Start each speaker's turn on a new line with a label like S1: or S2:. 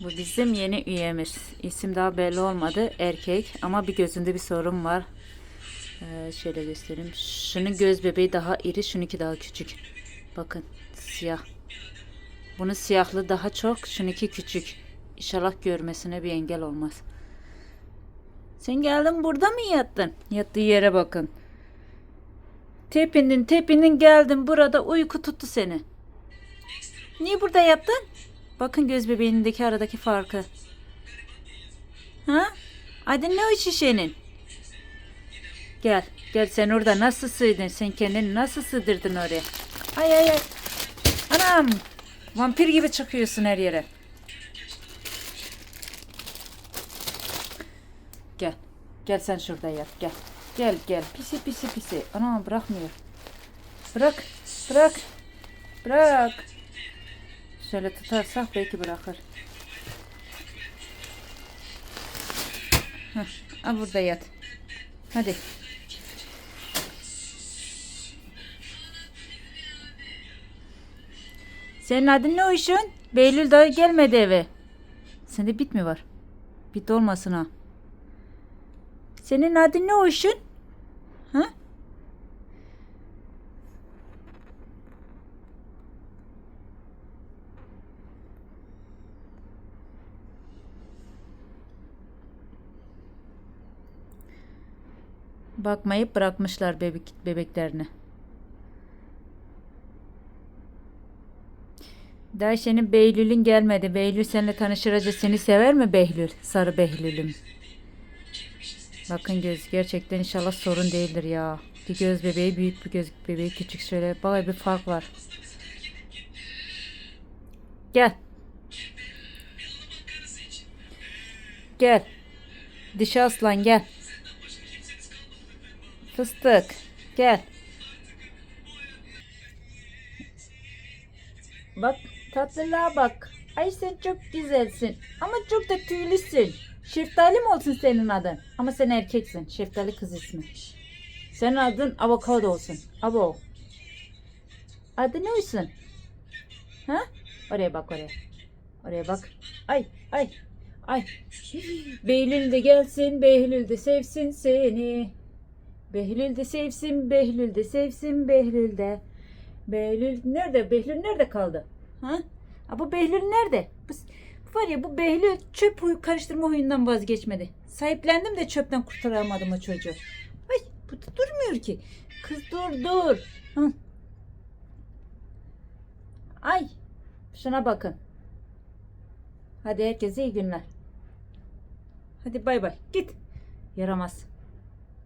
S1: Bu bizim yeni üyemiz. İsim daha belli olmadı. Erkek ama bir gözünde bir sorun var. Ee, şöyle göstereyim. Şunun göz bebeği daha iri, şununki daha küçük. Bakın siyah. Bunun siyahlığı daha çok, şununki küçük. İnşallah görmesine bir engel olmaz. Sen geldin burada mı yattın? Yattığı yere bakın. Tepindin tepindin geldin burada uyku tuttu seni. Niye burada yattın? Bakın göz bebeğindeki aradaki farkı. Ha? Adın ne o şişenin? Gel. Gel sen orada nasıl sığdın? Sen kendini nasıl sığdırdın oraya? Ay ay ay. Anam. Vampir gibi çıkıyorsun her yere. Gel. Gel sen şurada yat. Gel. Gel gel. Pisi pisi pisi. Ana bırakmıyor. Bırak. Bırak. Bırak. Şöyle tutarsak belki bırakır. Heh, al burada yat. Hadi. Senin adın ne Uyşun? Beylül daha gelmedi eve. Sende bit mi var? Bit olmasın ha. Senin adın ne Uyşun? Ha? Bakmayıp bırakmışlar bebek bebeklerine. Daha senin Behlül'ün gelmedi. Behlül seninle tanışır acı seni sever mi Behlül? Sarı Behlül'üm. Bakın göz gerçekten inşallah sorun değildir ya. Bir göz bebeği büyük bir göz bebeği küçük şöyle bayağı bir fark var. Gel. Gel. Dişi aslan gel. Fıstık gel. Bak tatlılığa bak. Ay sen çok güzelsin. Ama çok da tüylüsün. Şeftali mi olsun senin adın? Ama sen erkeksin. Şeftali kız ismi. Senin adın avokado olsun. Avo. Adı ne olsun? Ha? Oraya bak oraya. Oraya bak. Ay ay ay. Behlül de gelsin, Behlül de sevsin seni. Behlül de sevsin, Behlül de sevsin, Behlül de. Behlül nerede? Behlül nerede kaldı? Ha? Ha bu Behlül nerede? Bu, var ya bu Behlül çöp huyu karıştırma huyundan vazgeçmedi. Sahiplendim de çöpten kurtaramadım o çocuğu. Ay bu da durmuyor ki. Kız dur dur. Hı. Ay şuna bakın. Hadi herkese iyi günler. Hadi bay bay. Git. Yaramaz.